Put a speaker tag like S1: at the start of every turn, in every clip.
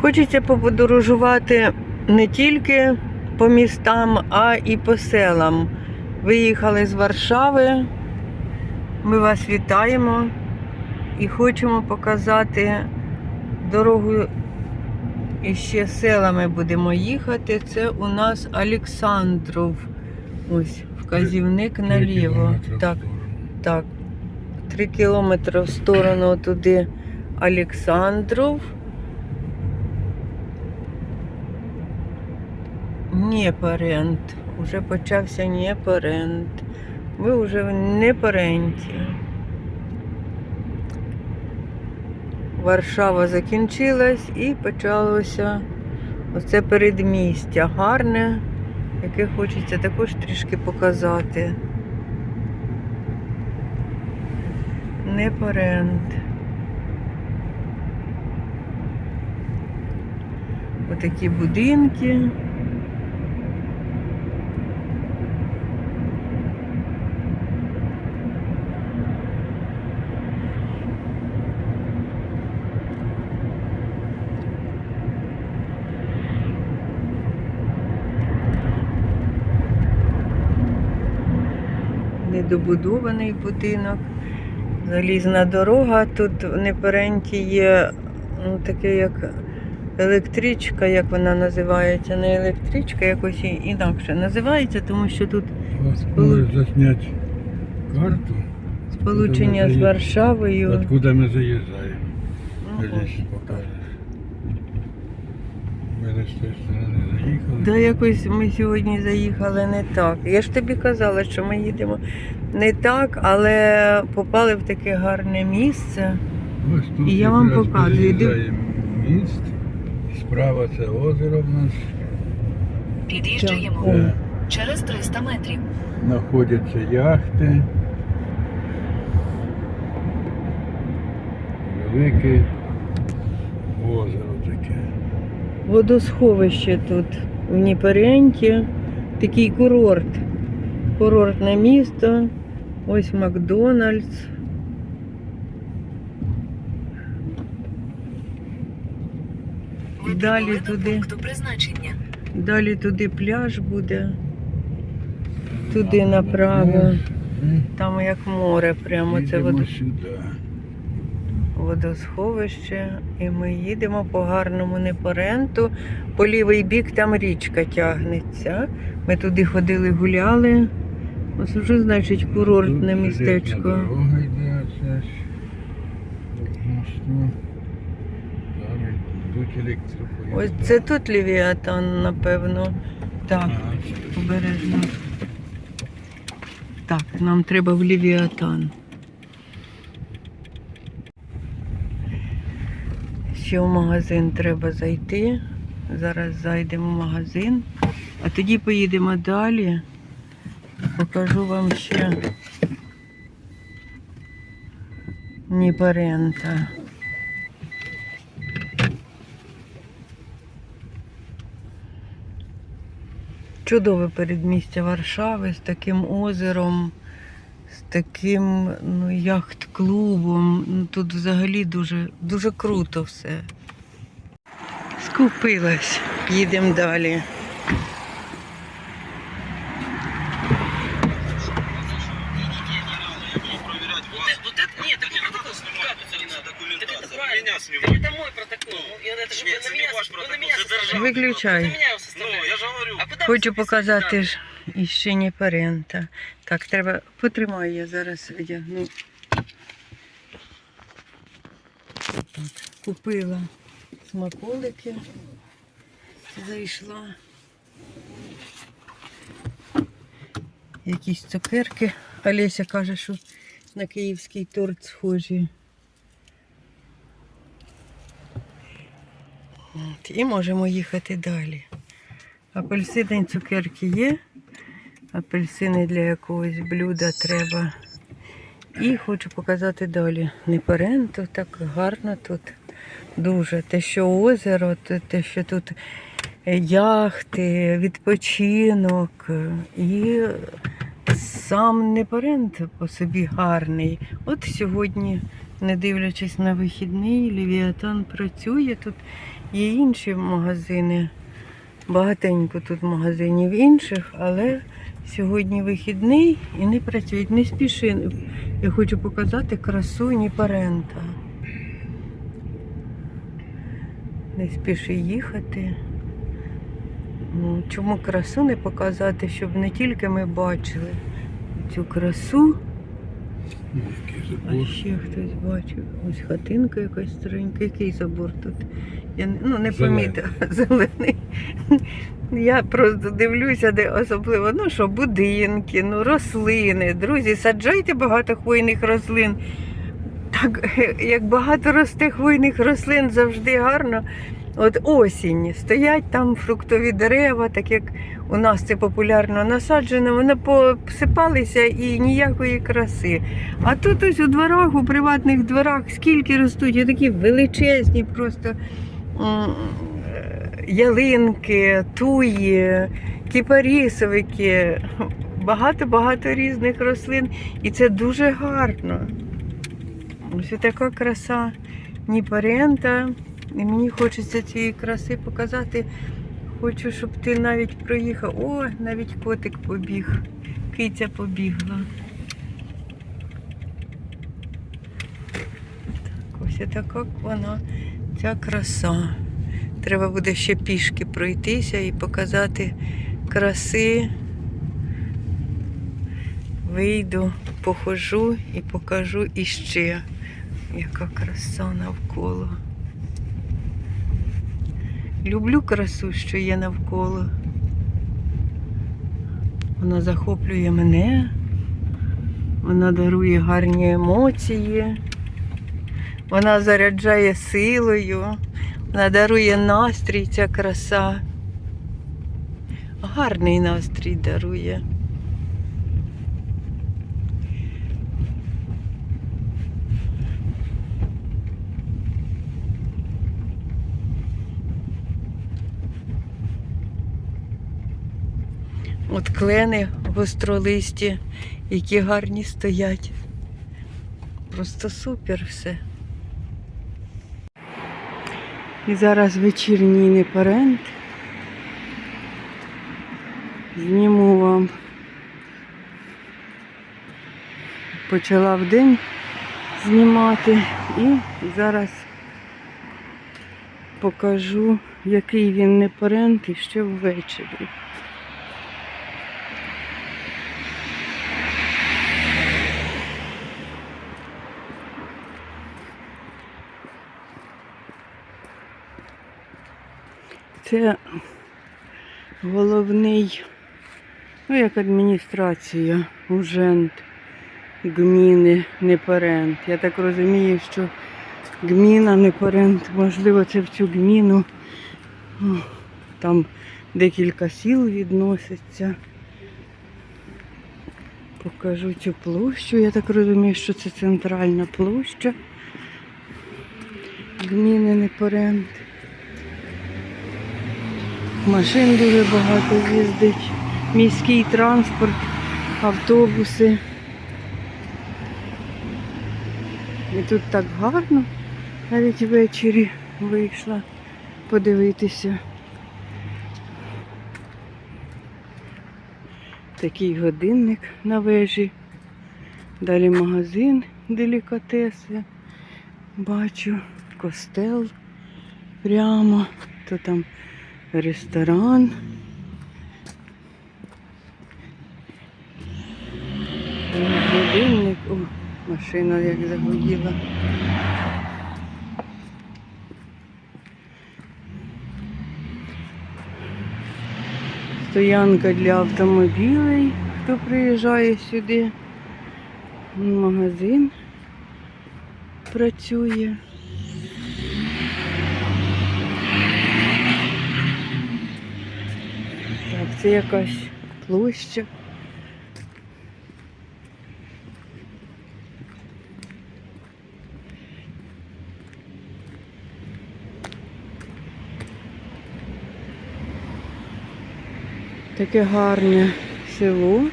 S1: Хочеться поподорожувати не тільки по містам, а і по селам. Виїхали з Варшави. Ми вас вітаємо і хочемо показати дорогу і ще селами будемо їхати. Це у нас Олександров. Ось вказівник наліво. Так, так. Три кілометри в сторону туди Олександров. Непарент. Уже почався Непарент. Ви вже в Непаренті. Варшава закінчилась і почалося оце передмістя гарне, яке хочеться також трішки показати. Непарент. Отакі будинки. Недобудований будинок. Залізна дорога. Тут в Неперенті є ну, таке як електричка, як вона називається. Не електричка, якось інакше називається, тому що тут
S2: можешь заснять карту,
S1: сполучення з Варшавою.
S2: откуда заезжаем.
S1: Ну,
S2: Здесь покажешь.
S1: Да якось ми сьогодні заїхали не так. Я ж тобі казала, що ми їдемо не так, але попали в таке гарне місце.
S2: Ось тут
S1: І я вам
S2: якраз
S1: показую.
S2: Міст. Справа це озеро в нас.
S3: Під'їжджаємо.
S2: Де
S3: Через 300 метрів.
S2: знаходяться яхти. Велике озеро таке.
S1: Водосховище тут в Дніперенті. Такий курорт. Курортне місто. Ось Макдональдс. Далі туди. Далі туди пляж буде. Туди направо. Там як море, прямо це
S2: сюди.
S1: Водосховище. І ми їдемо по гарному Непоренту. По лівий бік там річка тягнеться. Ми туди ходили, гуляли. Ось вже, значить, курортне
S2: Тут
S1: містечко. Ось це тут Лівіатан, напевно. Так, обережно. Так, нам треба в Лівіатан. Ще в магазин треба зайти. Зараз зайдемо в магазин, а тоді поїдемо далі. Покажу вам ще Ніпарента. Чудове передмістя Варшави з таким озером, з таким ну, яхт-клубом. Ну, тут взагалі дуже, дуже круто все. Скупилась. Їдемо далі.
S4: Вот это, нет, так протокол снимать не надо. Документация. Меня снимать.
S5: Это мой протокол. Ну, я- это же
S4: Нет,
S5: вы на
S4: это
S5: меня,
S4: не ваш
S5: вы на
S4: протокол,
S5: меня
S4: это
S5: составляете.
S4: державный
S1: Виключай.
S5: Вы на меня его
S4: Ну,
S5: составляете.
S4: я же говорю.
S5: А куда вы
S1: Хочу
S5: записываете
S1: показати
S5: данные?
S1: ж іще не парента. Так, треба. Потримай, я зараз одягну. Купила смаколики. Зайшла. Якісь цукерки. Олеся каже, що на київський торт схожі. От, і можемо їхати далі. Апельсини цукерки є. Апельсини для якогось блюда треба. І хочу показати далі. Неперенто, так гарно тут. Дуже. Те, що озеро, те- що тут яхти, відпочинок. І сам Неперент по собі гарний. От сьогодні не дивлячись на вихідний, Лівіатан працює. Тут є інші магазини. Багатенько тут магазинів інших, але сьогодні вихідний і не працюють. Не спіши. Я хочу показати красу Ніпарента. Не спіши їхати. Ну, Чому красу не показати, щоб не тільки ми бачили цю красу, а ще хтось бачив. Ось хатинка якась старенька. Який забор тут? Я не, ну, не помітила. Зелений. Я просто дивлюся, де особливо, ну що, будинки, ну, рослини. Друзі, саджайте багато хвойних рослин. Так, як багато росте хвойних рослин, завжди гарно. От осінь, стоять там фруктові дерева, так як у нас це популярно насаджено, вони посипалися і ніякої краси. А тут ось у дворах, у приватних дворах, скільки ростуть, такі величезні просто е, ялинки, туї, кіпарісовики, багато-багато різних рослин. І це дуже гарно. Ось така краса Ніпарента. І мені хочеться цієї краси показати. Хочу, щоб ти навіть проїхав. О, навіть котик побіг. Киця побігла. Так, ось така вона, ця краса. Треба буде ще пішки пройтися і показати краси. Вийду, похожу і покажу іще, яка краса навколо. Люблю красу, що є навколо. Вона захоплює мене, вона дарує гарні емоції, вона заряджає силою, вона дарує настрій, ця краса. Гарний настрій дарує. От клени гостролисті, які гарні стоять. Просто супер все. І зараз вечірній непарент. Зніму вам. Почала в день знімати і зараз покажу, який він непарент і ще ввечері. Це головний, ну як адміністрація, ужент гміни Непарент. Я так розумію, що гміна Непарент, можливо, це в цю гміну. Там декілька сіл відноситься. Покажу цю площу. Я так розумію, що це центральна площа. Гміни Непарент. Машин дуже багато їздить, міський транспорт, автобуси. І тут так гарно, навіть ввечері вийшла подивитися. Такий годинник на вежі. Далі магазин делікатеси. Бачу, костел прямо, то там ресторан. Годинник. О, машина як загуділа. Стоянка для автомобілей, хто приїжджає сюди. Магазин працює. Так, це якась площа. Таке гарне село.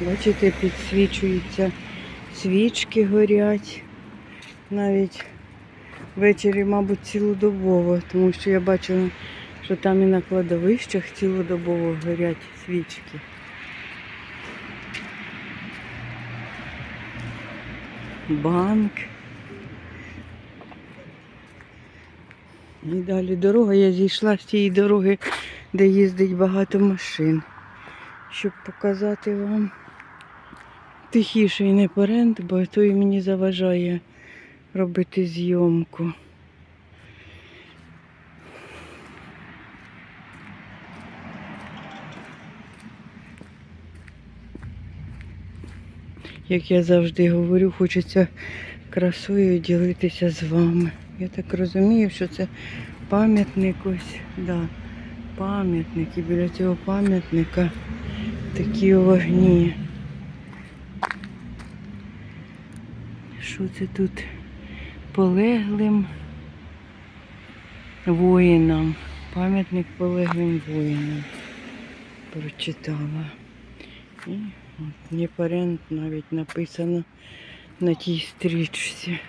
S1: Бачите, підсвічуються, свічки горять. навіть ввечері, мабуть, цілодобово, тому що я бачила, що там і на кладовищах цілодобово горять свічки. Банк. І далі дорога. Я зійшла з тієї дороги, де їздить багато машин, щоб показати вам тихіший непорент, бо той мені заважає робити зйомку. Як я завжди говорю, хочеться красою ділитися з вами. Я так розумію, що це пам'ятник ось, да, пам'ятник. І біля цього пам'ятника такі вогні. Що це тут полеглим воїнам? Пам'ятник полеглим воїнам. Прочитала. І от Дніпарент навіть написано на тій стрічці.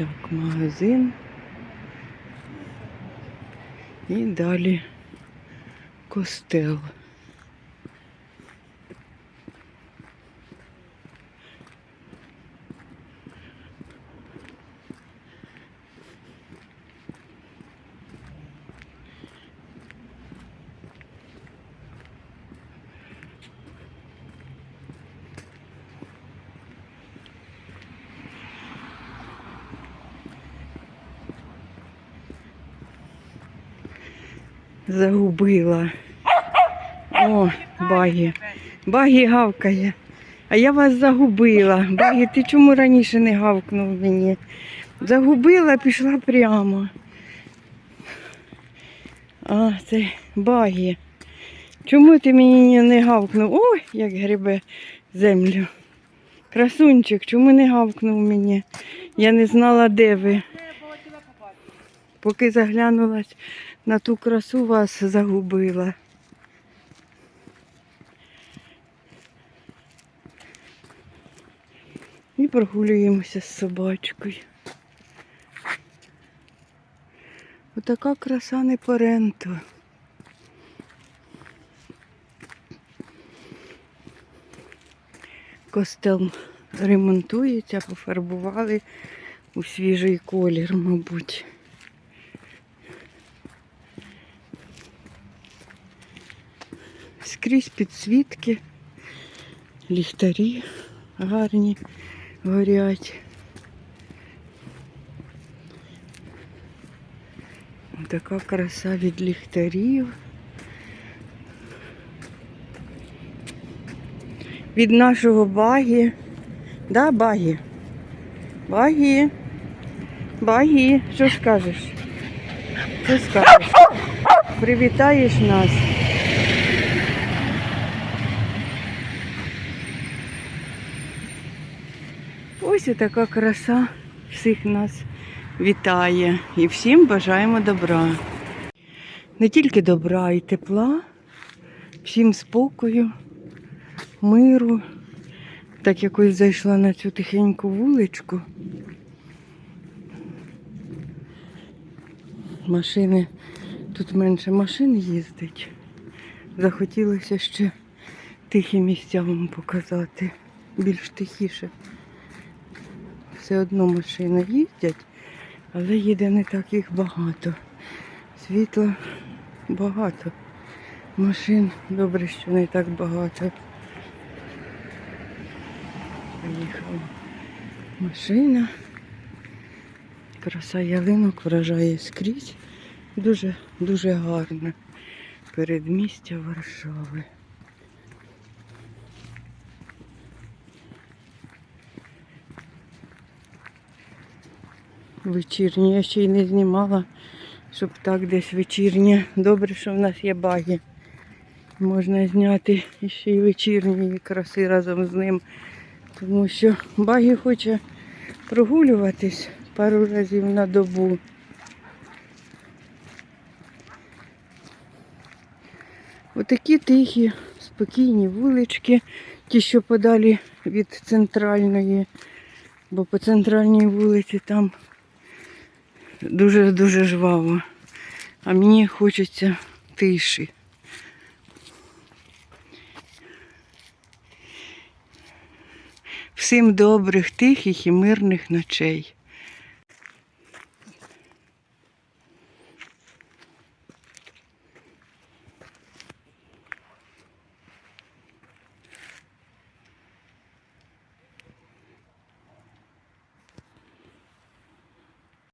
S1: Так, магазин. І далі костел. Загубила. О, багі. Багі гавкає. А я вас загубила. Багі, ти чому раніше не гавкнув мені? Загубила, пішла прямо. А, це багі. Чому ти мені не гавкнув? Ой, як грибе землю. Красунчик, чому не гавкнув мені? Я не знала, де ви. Поки заглянулась на ту красу, вас загубила. І прогулюємося з собачкою. Отака краса не поренту. Костел ремонтується, пофарбували у свіжий колір, мабуть. Скрізь підсвітки, ліхтарі гарні горять. Така краса від ліхтарів. Від нашого багі. Да, багі? Багі. Багі. Що скажеш? Що скажеш? Привітаєш нас. Ось і така краса всіх нас вітає і всім бажаємо добра. Не тільки добра, й тепла, всім спокою, миру. Так якось зайшла на цю тихеньку вуличку. Машини, тут менше машин їздить. Захотілося ще тихі місця вам показати, більш тихіше все одно машини їздять, але їде не так їх багато. Світла багато. Машин добре, що не так багато. Поїхала машина. Краса ялинок вражає скрізь. Дуже, дуже гарне передмістя Варшави. Вечірні. Я ще й не знімала, щоб так десь вечірнє. Добре, що в нас є баги. Можна зняти ще й вечірньої краси разом з ним Тому що багі хоче прогулюватись пару разів на добу. Отакі тихі, спокійні вулички, ті, що подалі від центральної, бо по центральній вулиці там дуже-дуже жваво. А мені хочеться тиші. Всім добрих, тихих і мирних ночей.